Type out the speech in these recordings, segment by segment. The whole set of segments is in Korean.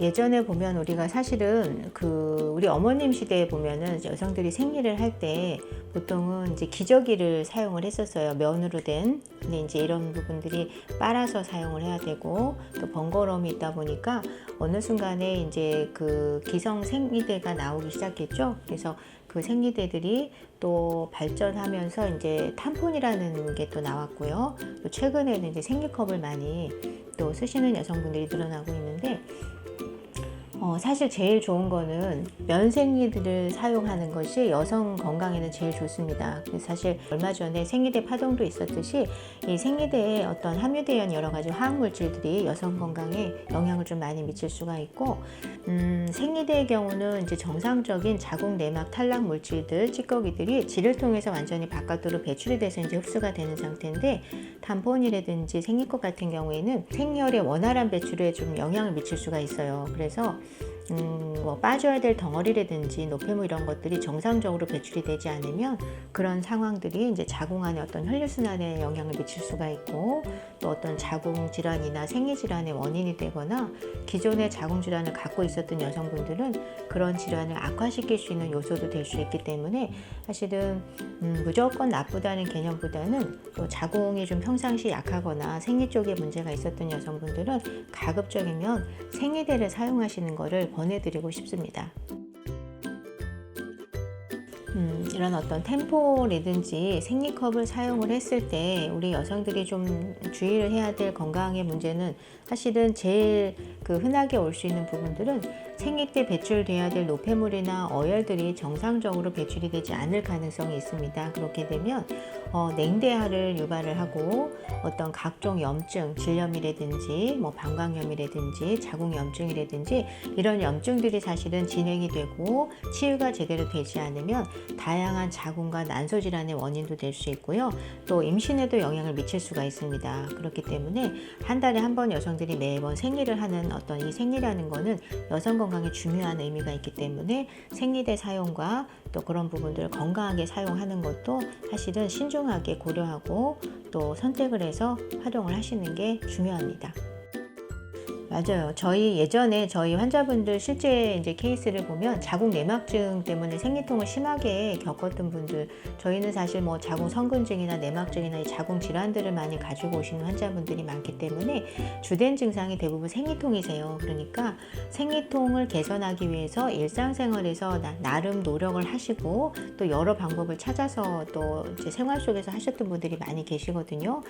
예전에 보면 우리가 사실은 그 우리 어머님 시대에 보면은 여성들이 생리를 할 때 보통은 이제 기저귀를 사용을 했었어요. 면으로 된. 근데 이제 이런 부분들이 빨아서 사용을 해야 되고 또 번거로움이 있다 보니까 어느 순간에 이제 그 기성 생리대가 나오기 시작했죠. 그래서 그 생리대들이 또 발전하면서 이제 탐폰이라는 게 또 나왔고요. 또 최근에는 이제 생리컵을 많이 또 쓰시는 여성분들이 늘어나고 있는데 어, 사실 제일 좋은 거는 면생리들을 사용하는 것이 여성 건강에는 제일 좋습니다. 사실 얼마 전에 생리대 파동도 있었듯이 이 생리대에 어떤 함유되어 여러 가지 화학 물질들이 여성 건강에 영향을 좀 많이 미칠 수가 있고 음, 생리대의 경우는 이제 정상적인 자궁 내막 탈락 물질들 찌꺼기들이 질을 통해서 완전히 바깥으로 배출이 돼서 이제 흡수가 되는 상태인데 tampon이라든지 생리컵 같은 경우에는 생리혈의 원활한 배출에 좀 영향을 미칠 수가 있어요. 그래서 음, 뭐 빠져야 될 덩어리라든지 노폐물 이런 것들이 정상적으로 배출이 되지 않으면 그런 상황들이 이제 자궁 안에 어떤 혈류순환에 영향을 미칠 수가 있고 또 어떤 자궁 질환이나 생리 질환의 원인이 되거나 기존의 자궁 질환을 갖고 있었던 여성분들은 그런 질환을 악화시킬 수 있는 요소도 될 수 있기 때문에 사실은 음, 무조건 나쁘다는 개념보다는 또 자궁이 좀 평상시 약하거나 생리 쪽에 문제가 있었던 여성분들은 가급적이면 생리대를 사용하시는 것을 권해드리고 싶습니다. 음, 이런 어떤 템포라든지 생리컵을 사용을 했을 때 우리 여성들이 좀 주의를 해야 될 건강의 문제는 사실은 제일 그 흔하게 올 수 있는 부분들은 생리 때 배출돼야 될 노폐물이나 어혈들이 정상적으로 배출이 되지 않을 가능성이 있습니다. 그렇게 되면 어, 냉대화를 유발을 하고 어떤 각종 염증, 질염이라든지 뭐 방광염이라든지 자궁염증이라든지 이런 염증들이 사실은 진행이 되고 치유가 제대로 되지 않으면 다양한 자궁과 난소 질환의 원인도 될 수 있고요. 또 임신에도 영향을 미칠 수가 있습니다. 그렇기 때문에 한 달에 한 번 여성들이 매번 생리를 하는 어떤 이 생리라는 거는 여성 건강에 중요한 의미가 있기 때문에 생리대 사용과 또 그런 부분들을 건강하게 사용하는 것도 사실은 신중하게 고려하고 또 선택을 해서 활용을 하시는 게 중요합니다. 맞아요. 저희 예전에 저희 환자분들 실제 이제 케이스를 보면 자궁 내막증 때문에 생리통을 심하게 겪었던 분들, 저희는 사실 뭐 자궁 성근증이나 내막증이나 이 자궁 질환들을 많이 가지고 오시는 환자분들이 많기 때문에 주된 증상이 대부분 생리통이세요. 그러니까 생리통을 개선하기 위해서 일상생활에서 나, 나름 노력을 하시고 또 여러 방법을 찾아서 또 이제 생활 속에서 하셨던 분들이 많이 계시거든요.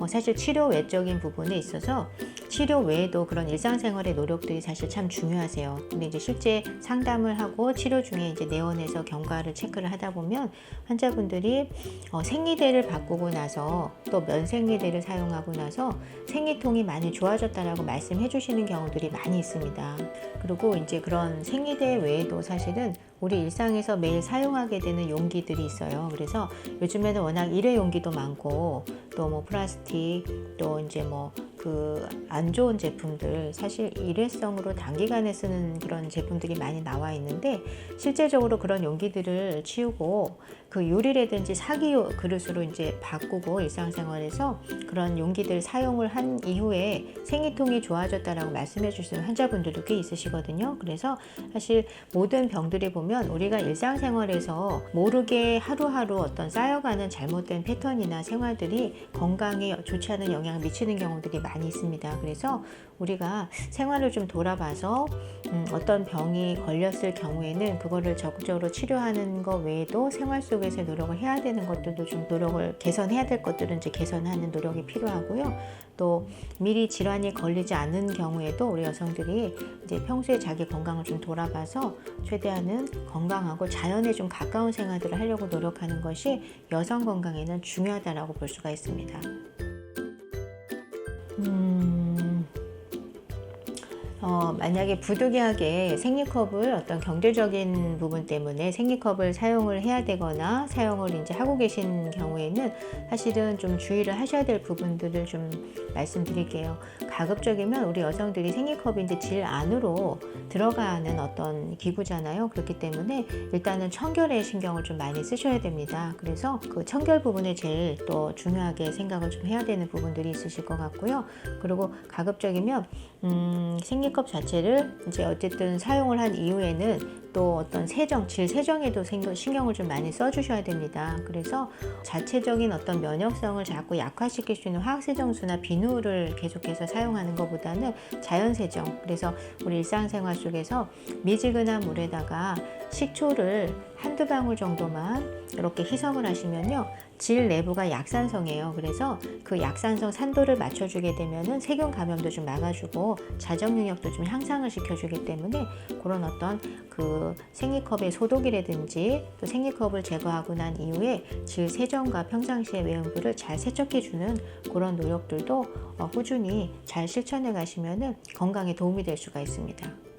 어, 사실 치료 외적인 부분에 있어서 치료 외에도 그런 일상생활의 노력들이 사실 참 중요하세요. 근데 이제 실제 상담을 하고 치료 중에 이제 내원에서 경과를 체크를 하다 보면 환자분들이 어, 생리대를 바꾸고 나서 또 면생리대를 사용하고 나서 생리통이 많이 좋아졌다라고 말씀해 주시는 경우들이 많이 있습니다. 그리고 이제 그런 생리대 외에도 사실은 우리 일상에서 매일 사용하게 되는 용기들이 있어요. 그래서 요즘에는 워낙 일회 용기도 많고 또 뭐 플라스틱 또 이제 뭐 그 안 좋은 제품들 사실 일회성으로 단기간에 쓰는 그런 제품들이 많이 나와 있는데 실제적으로 그런 용기들을 치우고 그 유리라든지 사기 그릇으로 이제 바꾸고 일상생활에서 그런 용기들 사용을 한 이후에 생리통이 좋아졌다라고 말씀해 주시는 환자분들도 꽤 있으시거든요. 그래서 사실 모든 병들이 보면 우리가 일상생활에서 모르게 하루하루 어떤 쌓여가는 잘못된 패턴이나 생활들이 건강에 좋지 않은 영향을 미치는 경우들이 많이 있습니다. 그래서 우리가 생활을 좀 돌아봐서 음, 어떤 병이 걸렸을 경우에는 그거를 적극적으로 치료하는 것 외에도 생활 속에서 노력을 해야 되는 것들도 좀 노력을 개선해야 될 것들은 이제 개선하는 노력이 필요하고요. 또 미리 질환이 걸리지 않는 경우에도 우리 여성들이 이제 평소에 자기 건강을 좀 돌아봐서 최대한은 건강하고 자연에 좀 가까운 생활들을 하려고 노력하는 것이 여성 건강에는 중요하다라고 볼 수가 있습니다. 음, 어, 만약에 부득이하게 생리컵을 어떤 경제적인 부분 때문에 생리컵을 사용을 해야 되거나 사용을 이제 하고 계신 경우에는 사실은 좀 주의를 하셔야 될 부분들을 좀 말씀드릴게요. 가급적이면 우리 여성들이 생리컵이 이제 질 안으로 들어가는 어떤 기구잖아요. 그렇기 때문에 일단은 청결에 신경을 좀 많이 쓰셔야 됩니다. 그래서 그 청결 부분에 제일 또 중요하게 생각을 좀 해야 되는 부분들이 있으실 것 같고요. 그리고 가급적이면 음, 생리 생리컵 자체를 이제 어쨌든 사용을 한 이후에는 또 어떤 세정, 질 세정에도 생- 신경을 좀 많이 써주셔야 됩니다. 그래서 자체적인 어떤 면역성을 자꾸 약화시킬 수 있는 화학세정수나 비누를 계속해서 사용하는 것보다는 자연세정. 그래서 우리 일상생활 속에서 미지근한 물에다가 식초를 한두 방울 정도만 이렇게 희석을 하시면요. 질 내부가 약산성이에요. 그래서 그 약산성 산도를 맞춰주게 되면은 세균 감염도 좀 막아주고 자정 능력도 좀 향상을 시켜주기 때문에 그런 어떤 그 생리컵의 소독이라든지 또 생리컵을 제거하고 난 이후에 질 세정과 평상시의 외음부를 잘 세척해주는 그런 노력들도 어, 꾸준히 잘 실천해 가시면은 건강에 도움이 될 수가 있습니다.